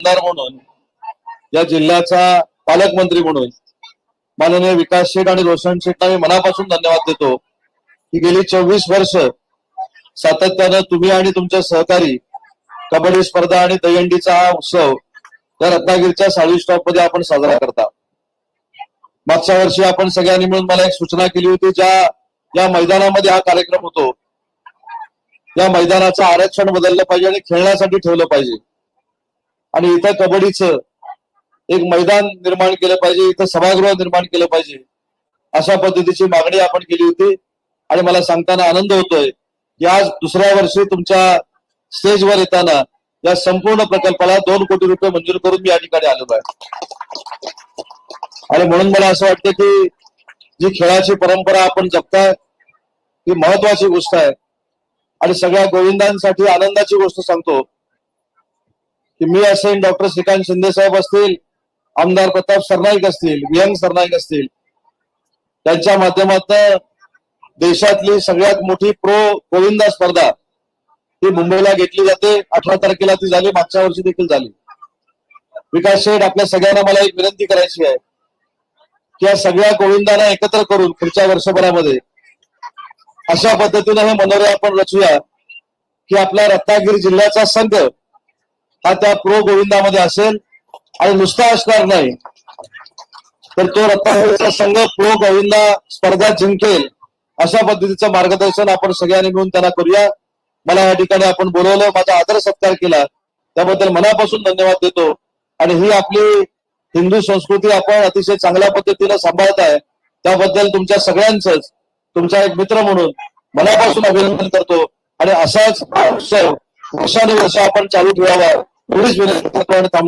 आमदार म्हणून या जिल्ह्याचा पालकमंत्री म्हणून माननीय विकास शेठ आणि रोशन शेठना मी मनापासून धन्यवाद देतो. की गेली चोवीस वर्ष सातत्यानं तुम्ही आणि तुमचे सहकारी कबड्डी स्पर्धा आणि दहीहंडीचा हा उत्सव या रत्नागिरीच्या साळी स्टॉपमध्ये आपण साजरा करता. मागच्या वर्षी आपण सगळ्यांनी मिळून मला एक सूचना केली होती ज्या या मैदानामध्ये हा कार्यक्रम होतो. या मैदानाचं आरक्षण बदललं पाहिजे आणि खेळण्यासाठी ठेवलं पाहिजे. आणि इथं कबड्डीचं एक मैदान निर्माण केलं पाहिजे इथं सभागृह निर्माण केलं पाहिजे अशा पद्धतीची मागणी आपण केली होती. आणि मला सांगताना आनंद होतोय की आज दुसऱ्या वर्षी तुमच्या स्टेजवर येताना या संपूर्ण प्रकल्पाला दोन कोटी रुपये मंजूर करून मी या ठिकाणी आलेलो आहे. आणि म्हणून मला असं वाटतं की जी खेळाची परंपरा आपण जपताय ही महत्वाची गोष्ट आहे. आणि सगळ्या गोविंदांसाठी आनंदाची गोष्ट सांगतो की मी असेल डॉक्टर श्रीकांत शिंदे साहेब असतील आमदार प्रताप सरनाईक असतील विहंग सरनाईक असतील त्यांच्या माध्यमातून देशातली सगळ्यात मोठी प्रो गोविंदा स्पर्धा ही मुंबईला घेतली जाते. अठरा तारखेला ती झाली मागच्या वर्षी देखील झाली. विकास शेठ आपल्या सगळ्यांना मला एक विनंती करायची आहे की या सगळ्या गोविंदांना एकत्र करून पुढच्या वर्षभरामध्ये अशा पद्धतीने हे मनोरे आपण रचूया की आपला रत्नागिरी जिल्ह्याचा संघ हा त्या प्रो गोविंदामध्ये असेल आणि नुसता असणार नाही तर तो रत्नागिरीचा संघ प्रो गोविंदा स्पर्धा जिंकेल अशा पद्धतीचं मार्गदर्शन आपण सगळ्यांनी मिळून त्यांना करूया. मला या ठिकाणी आपण बोलवलं माझा आदर सत्कार केला. त्याबद्दल मनापासून धन्यवाद देतो. आणि ही आपली हिंदू संस्कृती आपण अतिशय चांगल्या पद्धतीने सांभाळत आहे. त्याबद्दल तुमच्या सगळ्यांचंच तुमचा एक मित्र म्हणून मनापासून अभिनंदन करतो. आणि असाच उत्सव वर्षानुवर्ष आपण चालू ठेवावा एवढीच विनंती करतो आणि थांबतो.